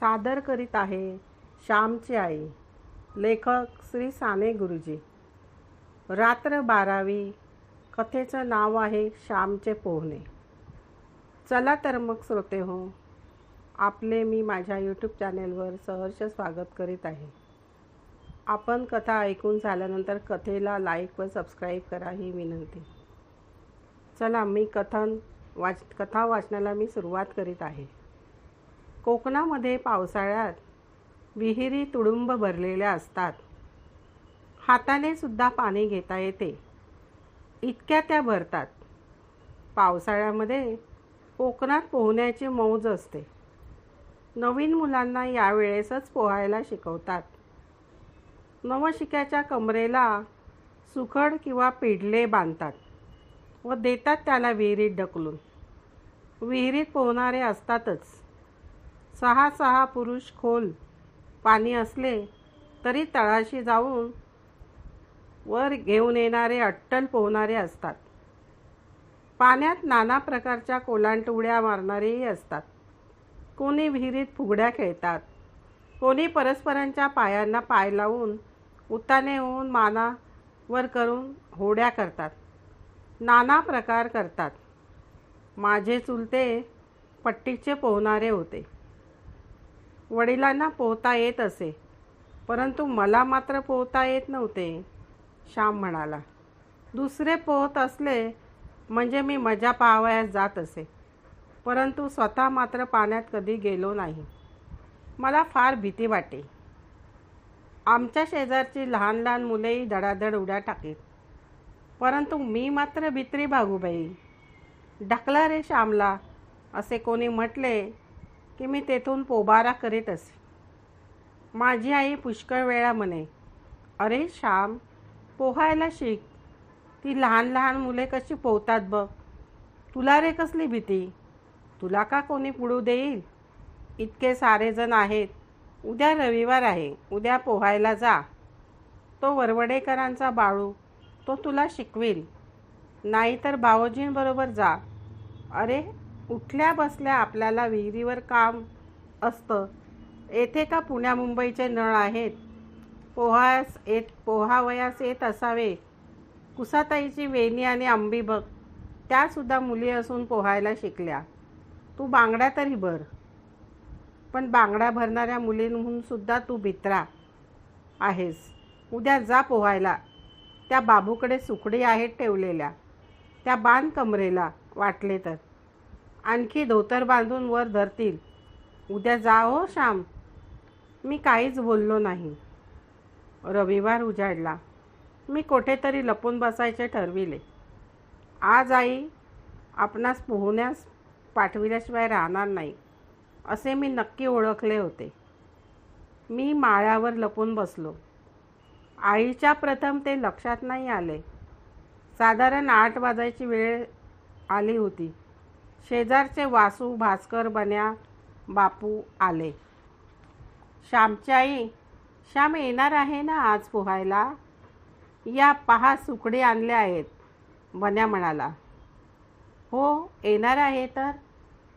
सादर करीत आहे श्यामची आई लेखक श्री साने गुरुजी. रात्र बारावी कथेचं नाव आहे श्यामचे पोहणे. चला तर मग श्रोते हो आपले मी माझ्या यूट्यूब चॅनेलवर सहर्ष स्वागत करीत आहे. आपण कथा ऐकून झाल्यानंतर कथेला लाईक व सबस्क्राईब करा ही विनंती. चला मी कथन वाच कथा वाचण्याला मी सुरुवात करीत आहे. कोकणामध्ये पावसाळ्यात विहिरी तुडुंब भरलेल्या असतात. हाताने सुद्धा पाणी घेता येते. इतक्या त्या भरतात. पावसाळ्यामध्ये कोकणात पोहण्याची मौज असते. नवीन मुलांना यावेळेसच पोहायला शिकवतात. नवशिक्याच्या कमरेला सुखड किंवा पिढले बांधतात व देतात त्याला विहिरीत ढकलून. विहिरीत पोहणारे असतातच. सहा सहा पुरुष खोल पाणी असले तरी तळाशी जाऊन वर घेऊन येणारे अट्टल पोहणारे असतात. पाण्यात नाना प्रकारच्या कोलांट उड्या मारणारेही असतात. कोणी विहिरीत फुगड्या खेळतात. कोणी परस्परांच्या पायांना पाय लावून उताने होऊन मानावर करून होड्या करतात. नाना प्रकार करतात. माझे चुलते पट्टीचे पोहणारे होते. वडिलांना पोहता येत असे. परंतु मला मात्र पोहता येत नव्हते श्याम म्हणाला. दुसरे पोहत असले म्हणजे मी मजा पाहावयास जात असे. परंतु स्वतः मात्र पाण्यात कधी गेलो नाही. मला फार भीती वाटे. आमच्या शेजारची लहान लहान मुलेही धडाधड उड्या टाकीत. परंतु मी मात्र भित्री भागूबाई. ढकला रे श्यामला असे कोणी म्हटले की मी तेथून पोबारा करीत असे. माझी आई पुष्कळ वेळा म्हणे अरे श्याम पोहायला शिक. ती लहान लहान मुले कशी पोहतात बघ. तुला रे कसली भीती? तुला का कोणी पुढू देईल? इतके सारेजण आहेत. उद्या रविवार आहे. उद्या पोहायला जा. तो वरवडेकरांचा बाळू. तो तुला शिकवेल. नाहीतर भावोजींबरोबर जा. अरे उठल्या बसल्या आपल्याला विहिरीवर काम असतं. येथे का पुण्या मुंबईचे नळ आहेत? पोहास येत पोहावयास येत असावे. कुसाताईची वेणी आणि आंबी बघ. त्यासुद्धा मुली असून पोहायला शिकल्या. तू बांगड्या तरी भर. पण बांगड्या भरणाऱ्या मुलींहून सुद्धा तू भित्रा आहेस. उद्या जा पोहायला. त्या बाबूकडे सुकडी आहेत ठेवलेल्या. त्या बांध कमरेला वाटले तर. आणखी धोतर बांधून वर धरतील. उद्या जा हो श्याम. मी काहीच बोललो नाही. रविवार उजाडला. मी कुठेतरी लपून बसायचे ठरविले. आज आई आपणास पोहण्यास पाठविल्याशिवाय राहणार नाही असे मी नक्की ओळखले होते. मी माळ्यावर लपून बसलो. आईच्या प्रथम ते लक्षात नाही आले. साधारण आठ वाजायची वेळ आली होती. शेजारचे वासू भास्कर बन्या बापू आले. श्यामची आई श्याम येणार आहे ना आज पोहायला? या पहा सुकडी आणल्या आहेत बन्या म्हणाला. हो येणार आहे तर.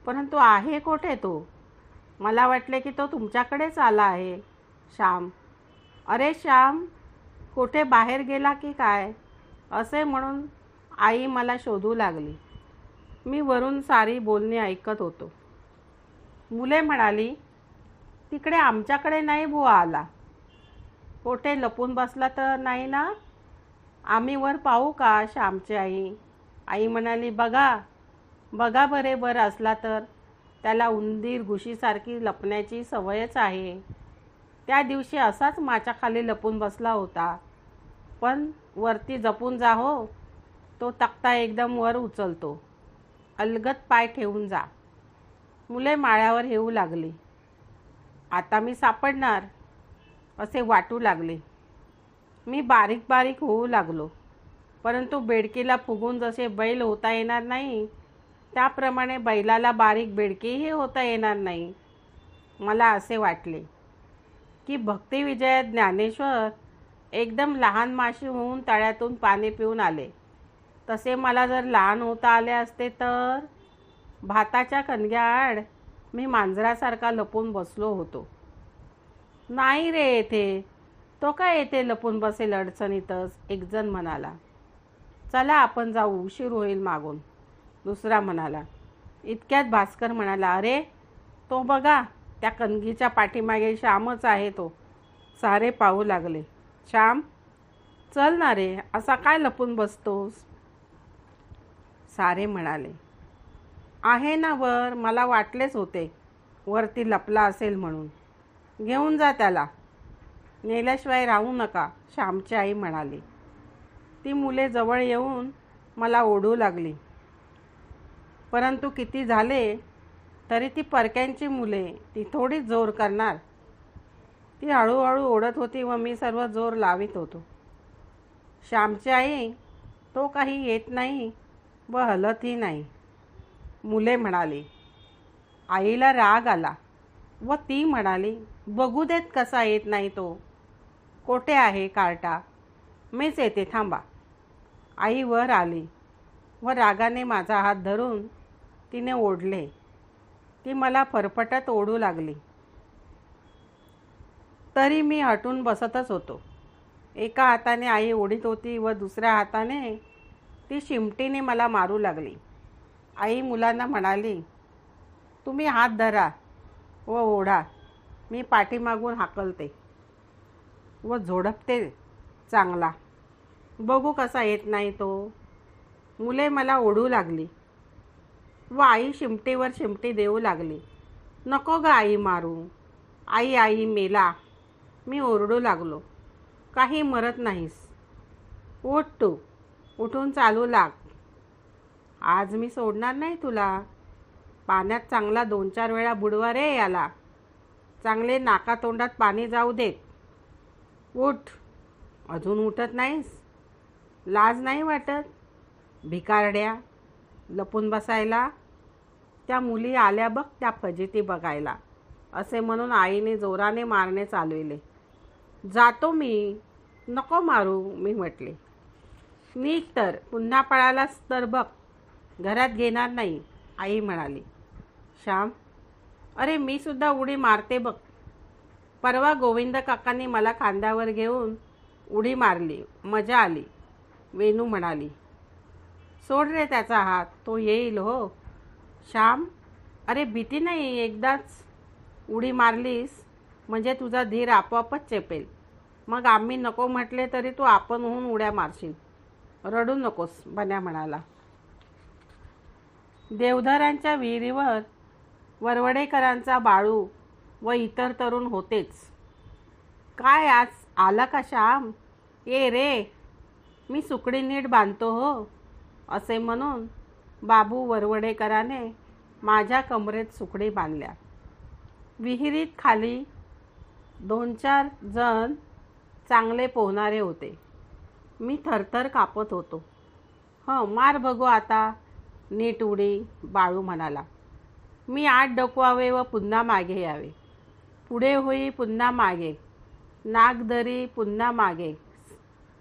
परंतु आहे कोठे तो? मला वाटले की तो तुमच्याकडेच आला आहे श्याम. अरे श्याम कुठे बाहेर गेला की काय? असे म्हणून आई मला शोधू लागली. मी वरून सारी बोलणे ऐकत होतो. मुले म्हणाली तिकडे आमच्याकडे नाही बुवा आला. कोठे लपून बसला तर नाही ना? आम्ही वर पाहू का श्यामची आई? आई म्हणाली बघा बघा बरे बर असला तर. त्याला उंदीर घुशीसारखी लपण्याची सवयच आहे. त्या दिवशी असाच माच्याखाली लपून बसला होता. पण वरती जपून जा हो. तो तक्ता एकदम वर उचलतो. अलगत पाय ठेवून जा. मुले माळ्यावर येऊ लागली. आता मी सापडणार असे वाटू लागले. मी बारीक बारीक होऊ लागलो. परंतु बेडकीला फुगून जसे बैल होता येणार नाही त्याप्रमाणे बैलाला बारीक बेडकीही होता येणार नाही. मला असे वाटले की भक्तिविजय ज्ञानेश्वर एकदम लहान माशी होऊन तळ्यातून पाणी पिऊन आले. तसे मला जर लहान होता आले असते तर? भाताच्या कणग्याआड मी मांजरासारखा लपून बसलो होतो. नाही रे येथे. तो काय येथे लपून बसेल अडचणीतच? एकजण म्हणाला. चला आपण जाऊ. उशीर होईल मागून. दुसरा म्हणाला. इतक्यात भास्कर म्हणाला अरे तो बघा त्या कणगीच्या पाठीमागे श्यामच आहे तो. सारे पाहू लागले. श्याम चल ना रे असा काय लपून बसतोस? सारे म्हणाले. आहे ना वर मला वाटलेच होते. वरती लपला असेल म्हणून. घेऊन जा त्याला. नेल्याशिवाय राहू नका श्यामची आई म्हणाली. ती मुले जवळ येऊन मला ओढू लागली. परंतु किती झाले तरी ती परक्यांची मुले ती थोडीच जोर करणार. ती हळूहळू ओढत होती व मी सर्व जोर लावित होतो. श्यामची आई तो काही येत नाही. व हलतही नाही. मुले म्हणाली आईला राग आला. व ती म्हणाली बघू देत कसा येत नाही तो. कोठे आहे कार्टा? मीच येते थांबा. आई वर आली व रागाने माझा हात धरून तिने ओढले. ती मला फरफटत ओढू लागली. तरी मी हटून बसतच होतो. एका हाताने आई ओढीत होती व दुसऱ्या हाताने ती शिमटीने मला मारू लागली. आई मुलांना म्हणाली तुम्ही हात धरा व ओढा. मी पाठीमागून हाकलते व झोडपते चांगला. बघू कसा येत नाही तो. मुले मला ओढू लागली व आई शिमटीवर शिमटी देऊ लागली. नको ग आई मारू. आई आई मेला. मी ओरडू लागलो. काही मरत नाहीस. ओट तू. उठून चालू लाग. आज मी सोडणार नाही तुला. पाण्यात चांगला दोन चार वेळा बुडवा रे याला. चांगले नाकातोंडात पाणी जाऊ देत. उठ. अजून उठत नाहीस. लाज नाही वाटत. भिकारड्या. लपून बसायला. त्या मुली आल्या बघ त्या फजिती बघायला. असे म्हणून आईने जोराने मारणे चालविले. जातो मी. नको मारू मी म्हटले. मी तर पुन्हा पळालास तर बघ. घरात घेणार नाही आई म्हणाली. श्याम अरे मी सुद्धा उडी मारते बघ. परवा गोविंद काकांनी मला खांद्यावर घेऊन उडी मारली मजा आली वेणू म्हणाली. सोड रे त्याचा हात तो येईल हो. श्याम अरे भीती नाही एकदाच? उडी मारलीस म्हणजे तुझा धीर आपोआपच चेपेल. मग आम्ही नको म्हटले तरी तू आपण होऊन उड्या मारशील. रडू नकोस बन्या म्हणाला. देवधरांच्या विहिरीवर वरवडेकरांचा बाळू व इतर तरुण होतेच. काय आज आला का श्याम? ये रे मी सुकडी नीट बांधतो हो असे म्हणून बाबू वरवडेकराने माझ्या कमरेत सुकडी बांधल्या. विहिरीत खाली दोन चार जण चांगले पोहणारे होते. मी थरथर कापत होतो. हं मार बघू आता नीट उडी बाळू म्हणाला. मी आत डोकवावे व पुन्हा मागे यावे. पुढे होई पुन्हा मागे. नागदरी पुन्हा मागे.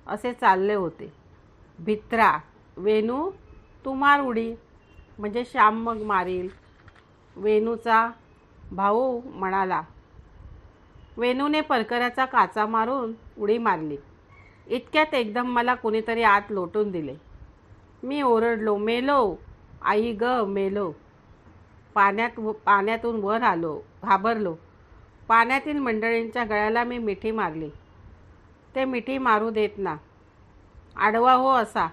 असे चालले होते. भित्रा वेणू तू मार उडी. म्हणजे श्याम मग मारील. वेणूचा भाऊ म्हणाला. वेणूने परकराचा काचा मारून उडी मारली. इतक्यात एकदम मला कोणीतरी आत लोटून दिले. मी ओरडलो मेलो आई ग मेलो. पाण्यात पाण्यातून वर आलो घाबरलो. पाण्यातील मंडळींच्या गळ्याला मी मिठी मारली. ते मिठी मारू देत ना. आडवा हो असा.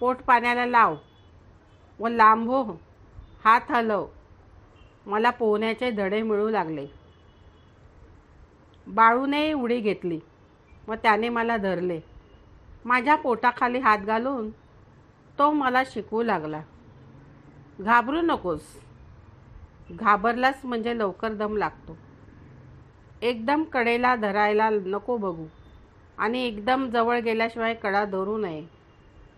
पोट पाण्याला लाव. व लांब हो. हात हलव. मला पोहण्याचे धडे मिळू लागले. बाळूनेही उडी घेतली. व त्याने मला धरले. माझ्या पोटाखाली हात घालून तो मला शिकवू लागला. घाबरू नकोस. घाबरलास म्हणजे लवकर दम लागतो. एकदम कडेला धरायला नको बघू आणि एकदम जवळ गेल्याशिवाय कडा धरू नये.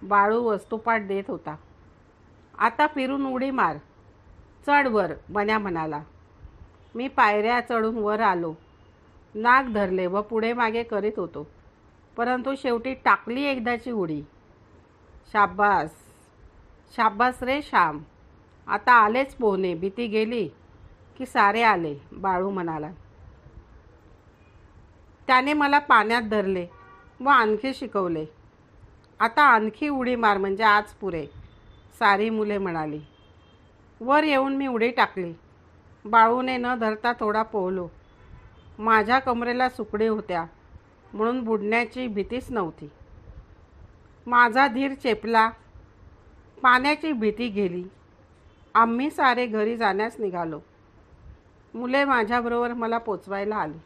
बाळू वस्तुपाठ देत होता. आता फिरून उडी मार. चढ वर बन्या म्हणाला. मी पायऱ्या चढून वर आलो. नाक धरले व पुढे मागे करीत होतो. परंतु शेवटी टाकली एकदाची उडी. शाब्बास. शाब्बास रे श्याम. आता आलेच पोहणे. भीती गेली की सारे आले बाळू म्हणाला. त्याने मला पाण्यात धरले व आणखी शिकवले. आता आणखी उडी मार म्हणजे आज पुरे सारी मुले म्हणाली. वर येऊन मी उडी टाकली. बाळूने न धरता थोडा पोहलो. माझ्या कमरेला सुकडी होत्या म्हणून बुडण्याची भीतीच नव्हती. माझा धीर चेपला पाण्याची भीती गेली. आम्ही सारे घरी जाण्यास निघालो. मुले माझ्याबरोबर मला पोचवायला आली.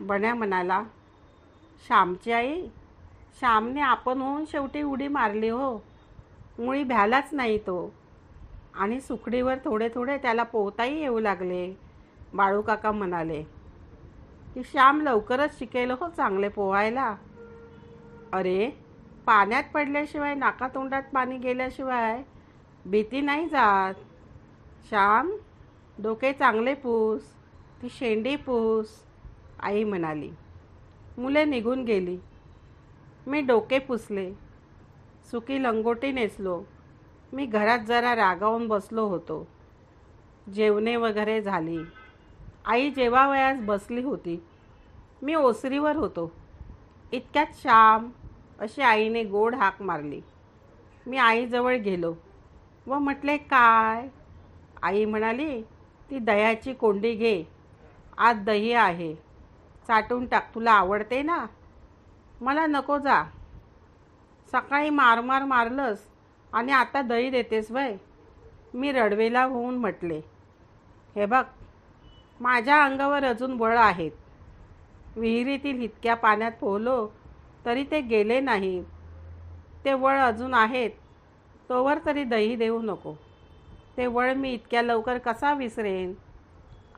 बण्या म्हणाला श्यामची आई श्यामने आपण होऊन शेवटी उडी मारली हो. मुळी भ्यालाच नाही तो. आणि सुकडीवर थोडे थोडे त्याला पोहताही येऊ लागले. बाळूकाका म्हणाले की श्याम लवकरच शिकेल हो चांगले पोहायला. अरे पाण्यात पडल्याशिवाय नाकातोंडात पाणी गेल्याशिवाय भीती नाही जात. श्याम डोके चांगले पूस ती शेंडी पूस आई म्हणाली. मुले निघून गेली. मी डोके पुसले. सुकी लंगोटी नेसलो. मी घरात जरा रागावून बसलो होतो. जेवणे वगैरे झाली. आई जेव्हा वयास बसली होती मी ओसरीवर होतो. इतक्यात श्याम अशी आईने गोड हाक मारली. मी आईजवळ गेलो व म्हटले काय? आई म्हणाली ती दह्याची कोंडी घे. आज दही आहे. चाटून टाक. तुला आवडते ना? मला नको जा. सकाळी मारमार मारलंस आणि आता दही देतेस वय. मी रडवेला होऊन म्हटले हे बघ माझ्या अंगावर अजून बळ आहेत. विहिरीतील इतक्या पाण्यात पोहलो तरी ते गेले नाहीत ते वळ अजून आहेत. तोवर तरी दही देऊ नको. ते वळ मी इतक्या लवकर कसा विसरेन?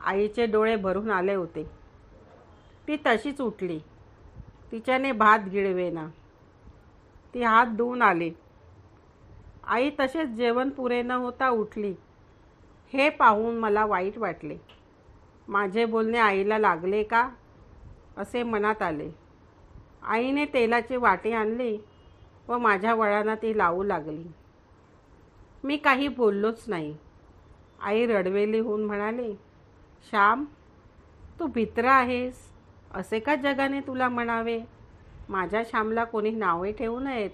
आईचे डोळे भरून आले होते. ती तशीच उठली. तिच्याने भात गिळवेना. ती हात धुवून आली. आई तसेच जेवण पुरे न होता उठली. हे पाहून मला वाईट वाटले. माझे बोलणे आईला लागले का? असे मनात आले. आईने तेलाची वाटी आणली व माझ्या वळांना ती लावू लागली. मी काही बोललोच नाही. आई रडवेली होऊन म्हणाली श्याम तू भित्र आहेस. असे का जगाने तुला म्हणावे? माझ्या श्यामला कोणी नावे ठेवू नयेत.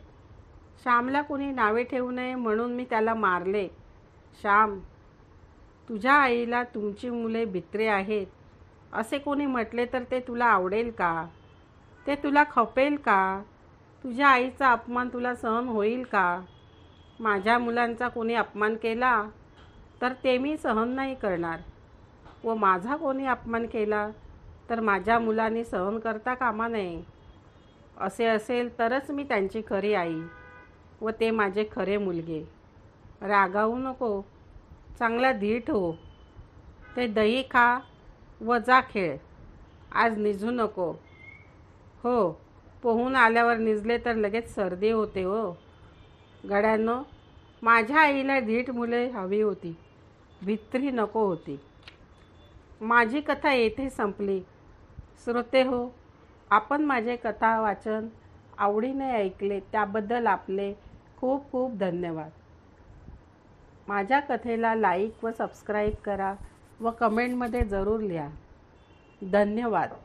श्यामला कोणी नावे ठेवू नये म्हणून मी त्याला मारले. श्याम तुझ्या आईला तुमची मुले भित्रे आहेत. असे कोणी म्हटले तर ते तुला आवडेल का? ते तुला खपेल का? तुझ्या आईचा अपमान तुला सहन होईल का? माझ्या मुलांचा कोणी अपमान केला तर ते मी सहन नाही करणार. व माझा कोणी अपमान केला तर माझ्या मुलांनी सहन करता कामा नये. असे असेल तरच मी त्यांची खरी आई व ते माझे खरे मुलगे. रागावू नको. चांगला धीट हो. ते दही खा व जा खेळ. आज निजू नको. हो पोहून आल्यावर निजले तर लगेच सर्दी होते हो. गड्यांनो माझ्या आईला धीट मुले हवी होती. भित्री नको होती. माझी कथा येथे संपली. श्रोते हो आपण माझे कथा वाचन आवडीने ऐकले त्याबद्दल आपले खूप खूप धन्यवाद. माझ्या कथेला लाईक व सबस्क्राईब करा व कमेंटमध्ये जरूर लिहा. धन्यवाद.